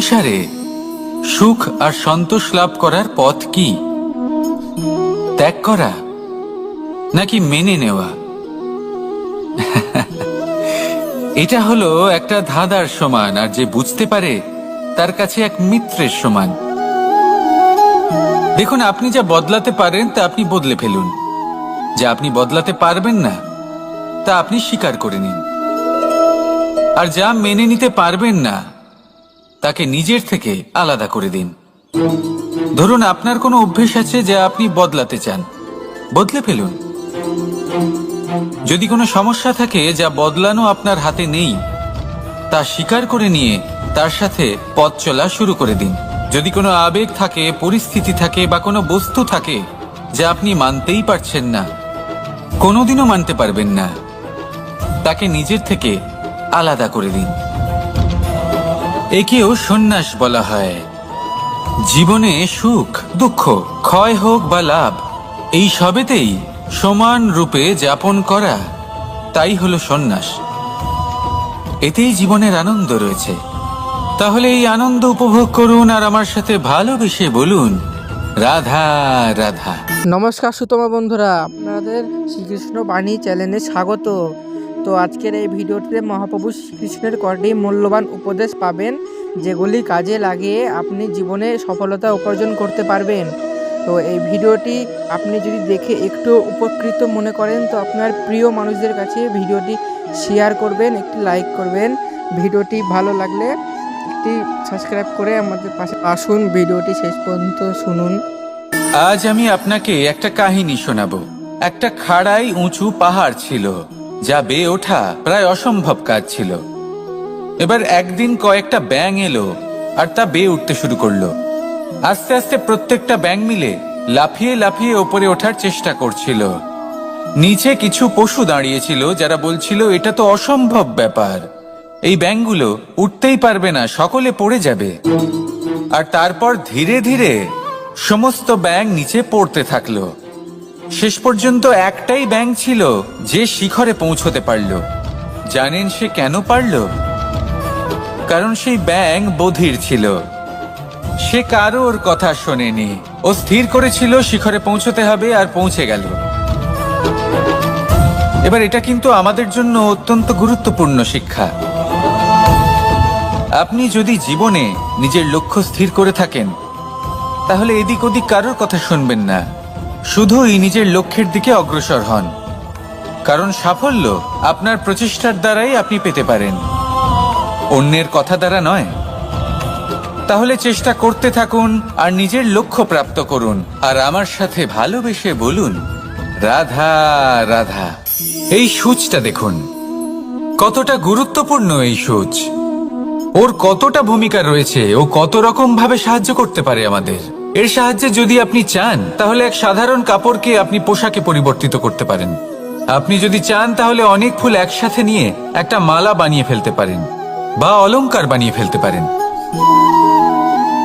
সংসারে সুখ আর সন্তোষ লাভ করার পথ কি? ত্যাগ করা নাকি মেনে নেওয়া? এটা হলো একটা ধাঁধার সমান, আর যে বুঝতে পারে তার কাছে এক মিত্রের সমান। দেখুন, আপনি যা বদলাতে পারেন তা আপনি বদলে ফেলুন। যা আপনি বদলাতে পারবেন না, তা আপনি স্বীকার করে নিন। আর যা মেনে নিতে পারবেন না তাকে নিজের থেকে আলাদা করে দিন। ধরুন আপনার কোনো অভ্যেস আছে যা আপনি বদলাতে চান। বদলে ফেলুন। যদি কোনো সমস্যা থাকে যা বদলানো আপনার হাতে নেই, তা স্বীকার করে নিয়ে তার সাথে পথ চলা শুরু করে দিন। যদি কোনো আবেগ থাকে, পরিস্থিতি থাকে বা কোনো বস্তু থাকে যা আপনি মানতেই পারছেন না, কোনোদিনও মানতে পারবেন না, তাকে নিজের থেকে আলাদা করে দিন। একেও সন্ন্যাস বলা হয়। জীবনে সুখ, দুঃখ, ক্ষয় হোক বা লাভ, এই সবেতেই সমান রূপে যাপন করা, তাই হলো সন্ন্যাস। এতেই জীবনের আনন্দ রয়েছে। তাহলে এই আনন্দ উপভোগ করুন আর আমার সাথে ভালোবেসে বলুন, রাধা রাধা। নমস্কার সুতমা বন্ধুরা, আপনাদের শ্রীকৃষ্ণ বাণী চ্যানেলে স্বাগত। তো আজকের এই ভিডিওটিতে মহাপ্রভু শ্রীকৃষ্ণের কটি মূল্যবান উপদেশ পাবেন, যেগুলি কাজে লাগিয়ে আপনি জীবনে সফলতা উপার্জন করতে পারবেন। তো এই ভিডিওটি আপনি যদি দেখে একটু উপকৃত মনে করেন, তো আপনার প্রিয় মানুষদের কাছে ভিডিওটি শেয়ার করবেন, একটি লাইক করবেন। ভিডিওটি ভালো লাগলে একটি সাবস্ক্রাইব করে আমাদের পাশে আসুন। ভিডিওটি শেষ পর্যন্ত শুনুন। আজ আমি আপনাকে একটা কাহিনী শোনাবো। একটা খাড়াই উঁচু পাহাড় ছিল। যা বেয়ে ওঠা প্রায় অসম্ভব কাজ ছিল। এবার একদিন কয়েকটা ব্যাং এলো আর তা বেয়ে উঠতে শুরু করল। আস্তে আস্তে প্রত্যেকটা ব্যাং মিলে লাফিয়ে লাফিয়ে ওপরে ওঠার চেষ্টা করছিল। নিচে কিছু পশু দাঁড়িয়েছিল যারা বলছিল, এটা তো অসম্ভব ব্যাপার। এই ব্যাংগুলো উঠতেই পারবে না, সকলে পড়ে যাবে। আর তারপর ধীরে ধীরে সমস্ত ব্যাং নিচে পড়তে থাকল। শেষ পর্যন্ত একটাই ব্যাং ছিল যে শিখরে পৌঁছতে পারল। জানেন সে কেন পারল? কারণ সেই ব্যাং বধির ছিল। সে কারোর কথা শোনেনি। ও স্থির করেছিল শিখরে পৌঁছতে হবে আর পৌঁছে গেল। এবার এটা কিন্তু আমাদের জন্য অত্যন্ত গুরুত্বপূর্ণ শিক্ষা। আপনি যদি জীবনে নিজের লক্ষ্য স্থির করে থাকেন, তাহলে এদিক ওদিক কারোর কথা শুনবেন না। শুধুই নিজের লক্ষ্যের দিকে অগ্রসর হন। কারণ সাফল্য আপনার প্রচেষ্টার দ্বারাই আপনি পেতে পারেন। অন্যের কথা দ্বারা নয়। তাহলে চেষ্টা করতে থাকুন আর নিজের লক্ষ্য প্রাপ্ত করুন। আর আমার সাথে ভালোবেসে বলুন, রাধা রাধা, এই সূচটা দেখুন। কতটা গুরুত্বপূর্ণ এই সূচ। ওর কতটা ভূমিকা রয়েছে ও কত রকম ভাবে সাহায্য করতে পারে আমাদের। এর সাহায্যে যদি আপনি চান, তাহলে এক সাধারণ কাপড়কে আপনি পোশাকে পরিবর্তিত করতে পারেন। আপনি যদি চান, তাহলে অনেক ফুল একসাথে নিয়ে একটা মালা বানিয়ে ফেলতে পারেন, বা অলংকার বানিয়ে ফেলতে পারেন।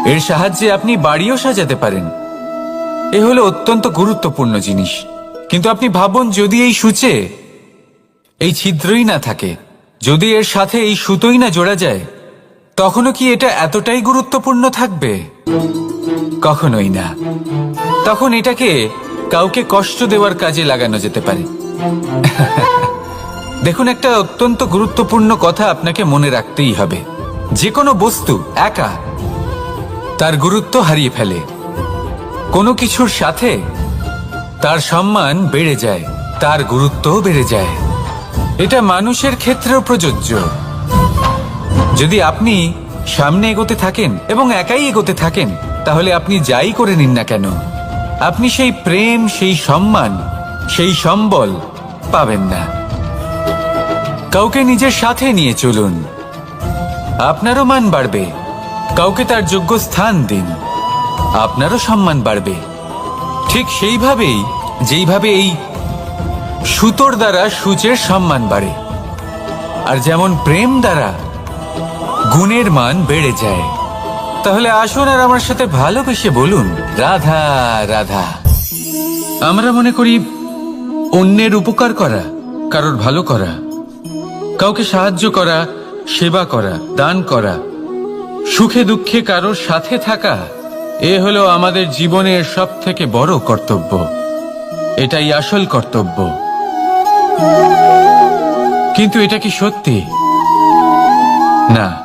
এর সাহায্যে আপনি বাড়িও সাজাতে পারেন। এ হলো অত্যন্ত গুরুত্বপূর্ণ জিনিস। কিন্তু আপনি ভাবুন, যদি এই সূচে এই ছিদ্রই না থাকে, যদি এর সাথে এই সুতোই না জোড়া যায় তখনও কি এটা এতটাই গুরুত্বপূর্ণ থাকবে? কখনোই না। তখন এটাকে কাউকে কষ্ট দেওয়ার কাজে লাগানো যেতে পারে। দেখুন, একটা অত্যন্ত গুরুত্বপূর্ণ কথা আপনাকে মনে রাখতেই হবে। যে কোনো বস্তু একা, তার গুরুত্ব হারিয়ে ফেলে। কোনো কিছুর সাথে তার সম্মান বেড়ে যায়, তার গুরুত্বও বেড়ে যায়। এটা মানুষের ক্ষেত্রেও প্রযোজ্য। যদি আপনি সামনে এগোতে থাকেন এবং একাই এগোতে থাকেন, তাহলে আপনি যাই করে নিন না কেন? আপনি সেই প্রেম, সেই সম্মান, সেই সম্বল পাবেন না। কাউকে নিজের সাথে নিয়ে চলুন। আপনারও মান বাড়বে। কাউকে তার যোগ্য স্থান দিন। আপনারও সম্মান বাড়বে। ঠিক সেইভাবেই, যেইভাবে এই সুতোর দ্বারা সূচের সম্মান বাড়ে। আর যেমন প্রেম দ্বারা গুণের মান বেড়ে যায়। তাহলে আসুন আর আমার সাথে ভালোবেসে বলুন, রাধা রাধা। আমরা মনে করি অন্যের উপকার করা, কারোর ভালো করা, কাউকে সাহায্য করা, সেবা করা, দান করা, সুখে দুঃখে কারোর সাথে থাকা, এ হলো আমাদের জীবনের সব থেকে বড় কর্তব্য। এটাই আসল কর্তব্য। কিন্তু এটা কি সত্যি? না।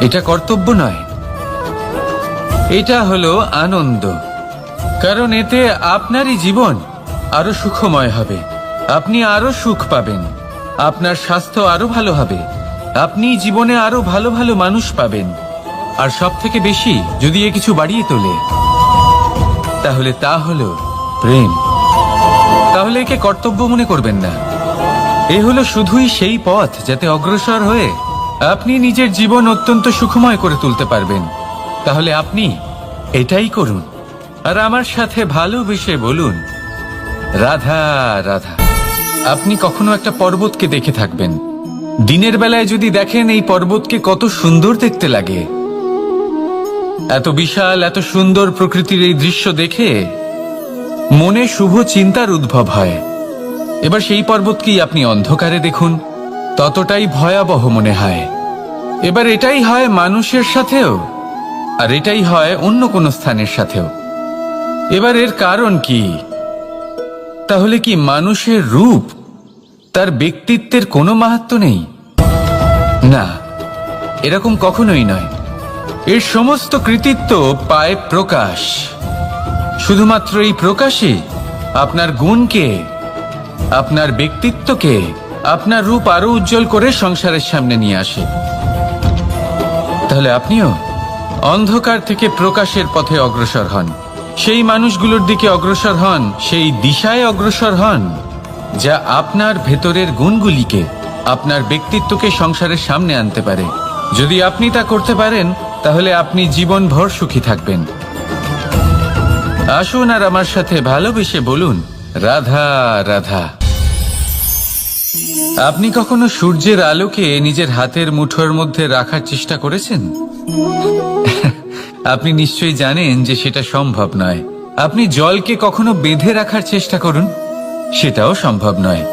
এটা কর্তব্য নয়। এটা হলো আনন্দ। কারণ এতে আপনারই জীবন আরও সুখময় হবে। আপনি আরও সুখ পাবেন। আপনার স্বাস্থ্য আরও ভালো হবে। আপনি জীবনে আরও ভালো ভালো মানুষ পাবেন। আর সব থেকে বেশি যদি এ কিছু বাড়িয়ে তোলে, তাহলে তা হলো প্রেম। তাহলে একে কর্তব্য মনে করবেন না। এ হলো শুধুই সেই পথ যাতে অগ্রসর হয়ে আপনি নিজের জীবন অত্যন্ত সুখময় করে তুলতে পারবেন। তাহলে আপনি এটাই করুন। আর আমার সাথে ভালোবেসে বলুন, রাধা রাধা, আপনি কখনো একটা পর্বতকে দেখে থাকবেন। দিনের বেলায় যদি দেখেন এই পর্বতকে কত সুন্দর দেখতে লাগে। এত বিশাল, এত সুন্দর প্রকৃতির এই দৃশ্য দেখে মনে শুভ চিন্তার উদ্ভব হয়। এবার সেই পর্বতকেই আপনি অন্ধকারে দেখুন। ততটাই ভয়াবহ মনে হয়। এবার এটাই হয় মানুষের সাথেও, আর এটাই হয় অন্য কোনো স্থানের সাথেও। এবার এর কারণ কি? তাহলে কি মানুষের রূপ তার ব্যক্তিত্বের কোনো মাহাত্ম নেই? না, এরকম কখনোই নয়। এর সমস্ত কৃতিত্ব পায় প্রকাশ। শুধুমাত্র এই প্রকাশে আপনার গুণকে, আপনার ব্যক্তিত্বকে আপনার রূপ আরও উজ্জ্বল করে সংসারের সামনে নিয়ে আসে। তাহলে আপনিও অন্ধকার থেকে প্রকাশের পথে অগ্রসর হন। সেই মানুষগুলোর দিকে অগ্রসর হন, সেই দিশায় অগ্রসর হন, যা আপনার ভেতরের গুণগুলিকে, আপনার ব্যক্তিত্বকে সংসারের সামনে আনতে পারে। যদি আপনি তা করতে পারেন, তাহলে আপনি জীবনভর সুখী থাকবেন। আসুন আর আমার সাথে ভালোবেসে বলুন, রাধা রাধা। আপনি কখনো সূর্যের আলোকে নিজের হাতের মুঠোর মধ্যে রাখার চেষ্টা করেছেন? আপনি নিশ্চয়ই জানেন যে সেটা সম্ভব নয়। আপনি জলকে কখনো বেঁধে রাখার চেষ্টা করুন? সেটাও সম্ভব নয়।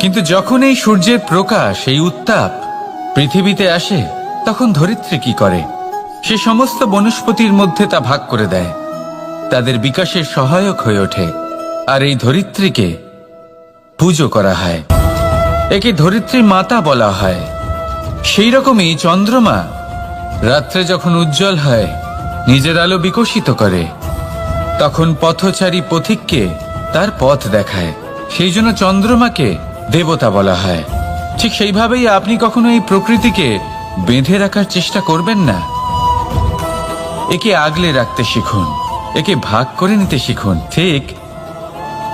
কিন্তু যখন এই সূর্যের প্রকাশ, এই উত্তাপ পৃথিবীতে আসে, তখন ধরিত্রী কি করে? সে সমস্ত বনস্পতির মধ্যে তা ভাগ করে দেয়। তাদের বিকাশের সহায়ক হয়ে ওঠে। আর এই ধরিত্রীকে পুজো করা হয়। একে ধরিত্রী মাতা বলা হয়। সেই রকমই চন্দ্রমা রাত্রে যখন উজ্জ্বল হয়, নিজের আলো বিকশিত করে, তখন পথচারী পথিককে তার পথ দেখায়। সেই জন্য চন্দ্রমাকে দেবতা বলা হয়। ঠিক সেইভাবেই আপনি কখনো এই প্রকৃতিকে বেঁধে রাখার চেষ্টা করবেন না? একে আগলে রাখতে শিখুন, একে ভাগ করে নিতে শিখুন, ঠিক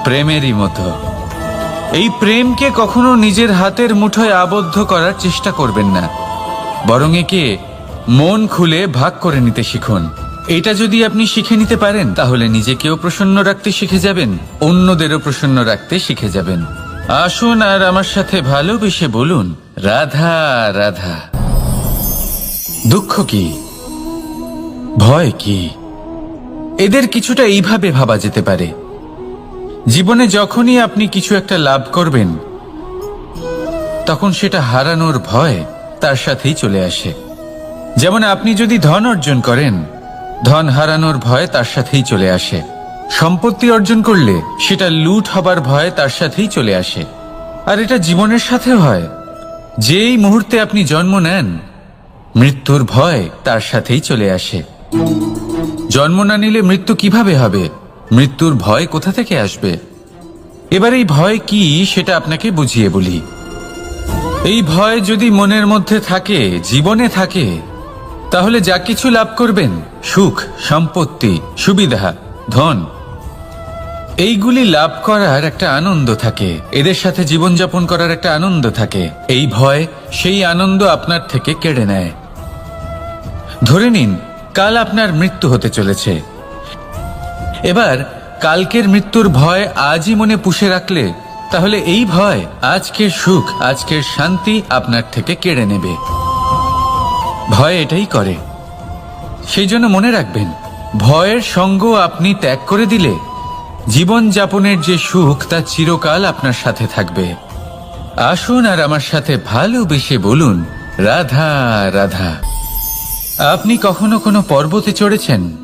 প্রেমেরই মতো। এই প্রেমকে কখনো নিজের হাতের মুঠোয় আবদ্ধ করার চেষ্টা করবেন না। বরং একে মন খুলে ভাগ করে নিতে শিখুন। এটা যদি আপনি শিখে নিতে পারেন, তাহলে নিজেকেও প্রসন্ন রাখতে শিখে যাবেন, অন্যদেরও প্রসন্ন রাখতে শিখে যাবেন। আসুন আর আমার সাথে ভালোবেসে বলুন, রাধা রাধা। দুঃখ কি? ভয় কি? এদের কিছুটা এইভাবে ভাবা যেতে পারে। জীবনে যখনই আপনি কিছু একটা লাভ করবেন, তখন সেটা হারানোর ভয় তার সাথেই চলে আসে। যেমন আপনি যদি ধন অর্জন করেন, ধন হারানোর ভয় তার সাথেই চলে আসে। সম্পত্তি অর্জন করলে সেটা লুট হবার ভয় তার সাথেই চলে আসে। আর এটা জীবনের সাথে হয়। যেই মুহূর্তে আপনি জন্ম নেন, মৃত্যুর ভয় তার সাথেই চলে আসে। জন্ম না নিলে মৃত্যু কীভাবে হবে? মৃত্যুর ভয় কোথা থেকে আসবে? এবার এই ভয় কি সেটা আপনাকে বুঝিয়ে বলি। এই ভয় যদি মনের মধ্যে থাকে, জীবনে থাকে, তাহলে যা কিছু লাভ করবেন, সুখ, সম্পত্তি, সুবিধা, ধন, এইগুলি লাভ করার একটা আনন্দ থাকে, এদের সাথে জীবনযাপন করার একটা আনন্দ থাকে। এই ভয় সেই আনন্দ আপনার থেকে কেড়ে নেয়। ধরে নিন, কাল আপনার মৃত্যু হতে চলেছে। এবার, কালকের মৃত্যুর ভয় আজই মনে পুষে রাখলে, তাহলে এই ভয় আজকের সুখ, আজকের শান্তি আপনার থেকে কেড়ে নেবে। ভয় এটাই করে। সেই জন্য মনে রাখবেন, ভয়ের সঙ্গ আপনি ত্যাগ করে দিলে জীবন যাপনের যে সুখ, তা চিরকাল আপনার সাথে থাকবে। আসুন আর আমার সাথে ভালোবেসে বলুন, রাধা রাধা। আপনি কখনো কোনো পর্বতে চড়েছেন?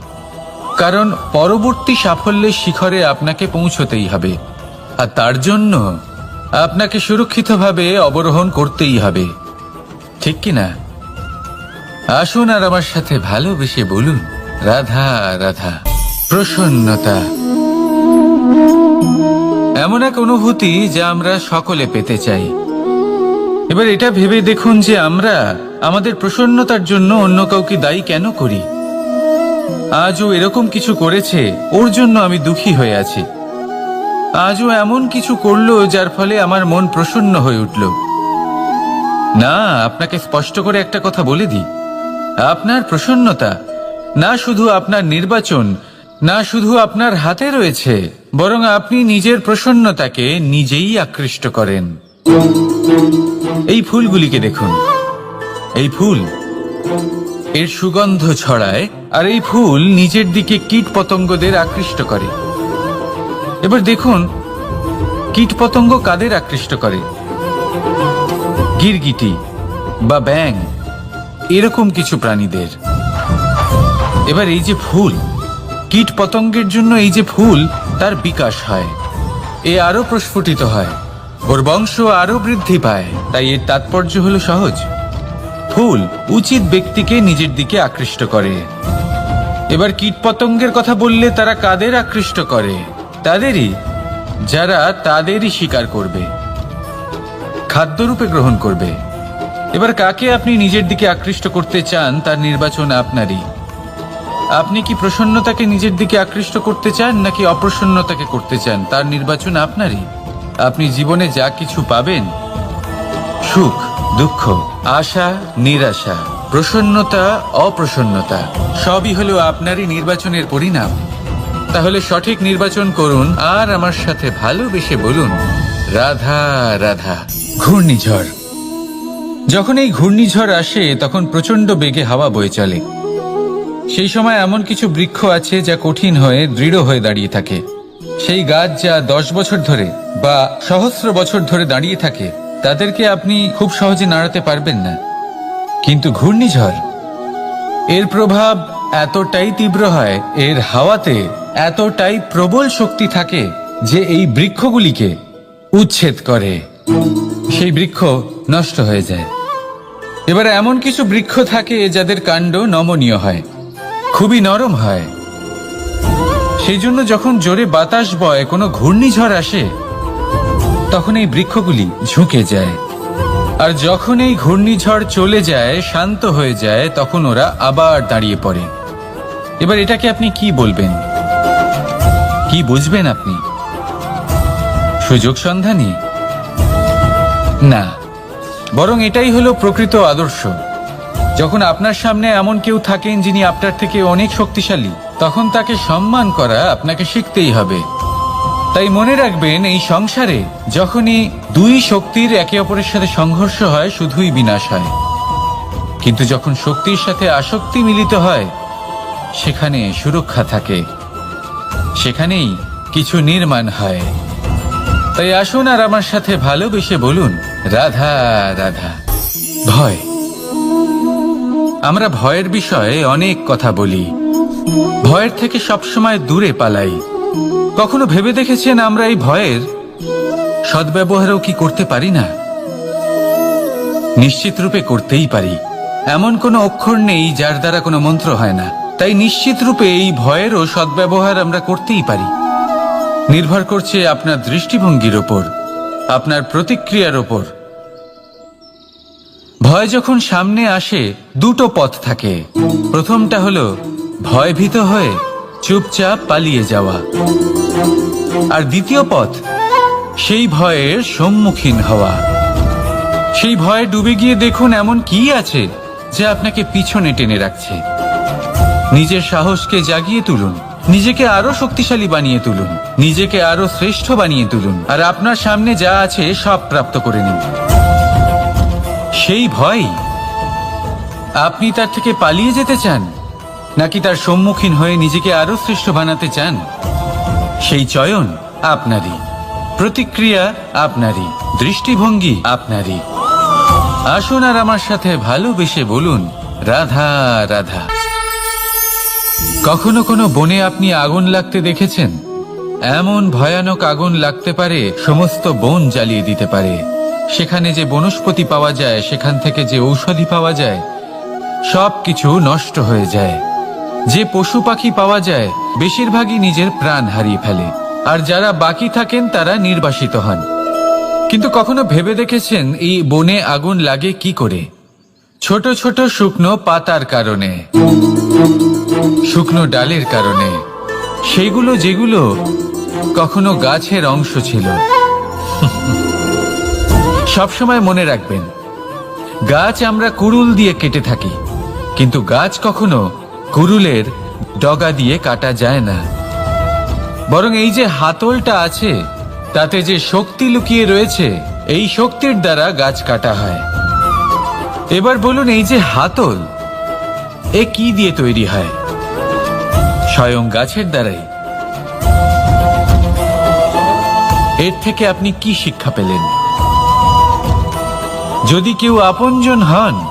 কারণ পরবর্তী সাফল্যের শিখরে আপনাকে পৌঁছতেই হবে। আর তার জন্য আপনাকে সুরক্ষিতভাবে অবরোহণ করতেই হবে। ঠিক কি না? আসুন আর আমার সাথে ভালোবেসে বলুন, রাধা রাধা, প্রসন্নতা। এমন এক অনুভূতি যা আমরা সকলে পেতে চাই। এবার এটা ভেবে দেখুন যে আমরা আমাদের প্রসন্নতার জন্য অন্য কাউকে দায়ী কেন করি? আজও এরকম কিছু করেছে, ওর জন্য আমি দুঃখী হয়ে আছি। আজও এমন কিছু করল যার ফলে আমার মন প্রসন্ন হয়ে উঠল। না, আপনাকে স্পষ্ট করে একটা কথা বলে দিই। আপনার প্রসন্নতা, না শুধু আপনার নির্বাচন, না শুধু আপনার হাতে রয়েছে, বরং আপনি নিজের প্রসন্নতাকে নিজেই আকৃষ্ট করেন। এই ফুলগুলিকে দেখুন। এই ফুল এর সুগন্ধ ছড়ায়, আর এই ফুল নিজের দিকে কীট পতঙ্গদের আকৃষ্ট করে। এবার দেখুন, কীট পতঙ্গ কাদের আকৃষ্ট করে? গিরগিটি বা ব্যাং এরকম কিছু প্রাণীদের। এবার এই যে ফুল, কীট পতঙ্গের জন্য এই যে ফুল, তার বিকাশ হয়। এ আরও প্রস্ফুটিত হয় ওর বংশ আরও বৃদ্ধি পায়, তাই এর তাৎপর্য হলো সহজ। ফুল উচিত ব্যক্তিকে নিজের দিকে আকৃষ্ট করে। এবার কীটপতঙ্গের কথা বললে তারা কাদের আকৃষ্ট করে? তাদেরই, যারা তাদেরই শিকার করবে। খাদ্যরূপে গ্রহণ করবে। এবার কাকে আপনি নিজের দিকে আকৃষ্ট করতে চান তার নির্বাচন আপনারই। আপনি কি প্রসন্নতাকে নিজের দিকে আকৃষ্ট করতে চান নাকি অপ্রসন্নতাকে করতে চান তার নির্বাচন আপনারই। আপনি জীবনে যা কিছু পাবেন, সুখ। দুঃখ, আশা, নিরাশা, প্রসন্নতা, অপ্রসন্নতা, সবই হলো আপনারই নির্বাচনের পরিণাম। তাহলে সঠিক নির্বাচন করুন আর আমার সাথে ভালোবেসে বলুন, রাধা রাধা, ঘূর্ণিঝড়। যখন এই ঘূর্ণিঝড় আসে, তখন প্রচণ্ড বেগে হাওয়া বয়ে চলে। সেই সময় এমন কিছু বৃক্ষ আছে যা কঠিন হয়ে, দৃঢ় হয়ে দাঁড়িয়ে থাকে। সেই গাছ যা দশ বছর ধরে বা সহস্র বছর ধরে দাঁড়িয়ে থাকে তাদেরকে আপনি খুব সহজে নাড়াতে পারবেন না। কিন্তু ঘূর্ণিঝড়, এর প্রভাব এতটাই তীব্র হয়, এর হাওয়াতে এতটাই প্রবল শক্তি থাকে যে এই বৃক্ষগুলিকে উচ্ছেদ করে। সেই বৃক্ষ নষ্ট হয়ে যায়। এবার এমন কিছু বৃক্ষ থাকে যাদের কাণ্ড নমনীয় হয়, খুবই নরম হয়। সেই জন্য যখন জোরে বাতাস বয়, কোনো ঘূর্ণিঝড় আসে তখন এই বৃক্ষগুলি ঝুঁকে যায়। আর যখন এই ঘূর্ণিঝড় চলে যায়, শান্ত হয়ে যায়, তখন ওরা আবার দাঁড়িয়ে পড়ে। এবার এটাকে আপনি কি বলবেন? কি বুঝবেন আপনি? সুযোগ সন্ধানী? না। বরং এটাই হলো প্রকৃত আদর্শ। যখন আপনার সামনে এমন কেউ থাকেন যিনি আপনার থেকে অনেক শক্তিশালী, তখন তাকে সম্মান করা আপনাকে শিখতেই হবে। তাই মনে রাখবেন, এই সংসারে যখনই দুই শক্তির একে অপরের সাথে সংঘর্ষ হয়, শুধুই বিনাশ হয়। কিন্তু যখন শক্তির সাথে আসক্তি মিলিত হয়, সেখানে সুরক্ষা থাকে। সেখানেই কিছু নির্মাণ হয়। তাই আসুন আর আমার সাথে ভালোবেসে বলুন, রাধা রাধা। ভয়। আমরা ভয়ের বিষয়ে অনেক কথা বলি। ভয়ের থেকে সবসময় দূরে পালাই। কখনো ভেবে দেখেছেন আমরা এই ভয়ের সদ্ব্যবহারও কি করতে পারি না? নিশ্চিত রূপে করতেই পারি। এমন কোনো অক্ষর নেই যার দ্বারা কোনো মন্ত্র হয় না। তাই নিশ্চিত রূপে এই ভয়েরও সদ্ব্যবহার আমরা করতেই পারি। নির্ভর করছে আপনার দৃষ্টিভঙ্গির ওপর, আপনার প্রতিক্রিয়ার ওপর। ভয় যখন সামনে আসে, দুটো পথ থাকে। প্রথমটা হলো ভয়ভীত হয়ে চুপচাপ পালিয়ে যাওয়া। আর দ্বিতীয় পথ, সেই ভয়ের সম্মুখীন হওয়া। সেই ভয়ে ডুবে গিয়ে দেখুন এমন কি আছে যা আপনাকে পিছনে টেনে রাখছে। নিজের সাহসকে জাগিয়ে তুলুন, নিজেকে আরও শক্তিশালী বানিয়ে তুলুন, নিজেকে আরও শ্রেষ্ঠ বানিয়ে তুলুন, আর আপনার সামনে যা আছে সব প্রাপ্ত করে নিন। সেই ভয়, আপনি তার থেকে পালিয়ে যেতে চান? নাকি তার সম্মুখীন হয়ে নিজেকে আরও শ্রেষ্ঠ বানাতে চান? সেই চয়ন আপনারই। প্রতিক্রিয়া আপনারই। দৃষ্টিভঙ্গি আপনারই। আসুন আর আমার সাথে ভালোবেসে বলুন, রাধা রাধা। কখনো কোনো বনে আপনি আগুন লাগতে দেখেছেন? এমন ভয়ানক আগুন লাগতে পারে, সমস্ত বন জ্বালিয়ে দিতে পারে। সেখানে যে বনস্পতি পাওয়া যায়, সেখান থেকে যে ঔষধি পাওয়া যায় সব কিছু নষ্ট হয়ে যায়। যে পশু পাখি পাওয়া যায়, বেশিরভাগই নিজের প্রাণ হারিয়ে ফেলে। আর যারা বাকি থাকেন, তারা নির্বাসিত হন। কিন্তু কখনো ভেবে দেখেছেন এই বনে আগুন লাগে কি করে? ছোট ছোট শুকনো পাতার কারণে, শুকনো ডালের কারণে। সেগুলো যেগুলো কখনো গাছের অংশ ছিল। সবসময় মনে রাখবেন, গাছ আমরা কুড়ুল দিয়ে কেটে থাকি। কিন্তু গাছ কখনো কুড়ুলের ডগা দিয়ে কাটা যায় না। বরং এই যে হাতলটা আছে, তাতে যে শক্তি লুকিয়ে রয়েছে, এই শক্তির দ্বারা গাছ কাটা হয়। এবার বলুন, এই যে হাতল, এ কি দিয়ে তৈরি হয়? স্বয়ং গাছের দ্বারাই। এর থেকে আপনি কি শিক্ষা পেলেন? যদি কেউ আপনজন হন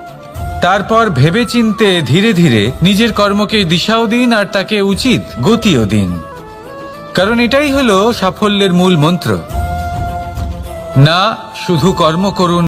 তারপর ভেবেচিন্তে ধীরে ধীরে নিজের কর্মকে দিশাও দিন আর তাকে উচিত গতিও দিন। কারণ এটাই হলো সাফল্যের মূল মন্ত্র। না, শুধু কর্ম করুন।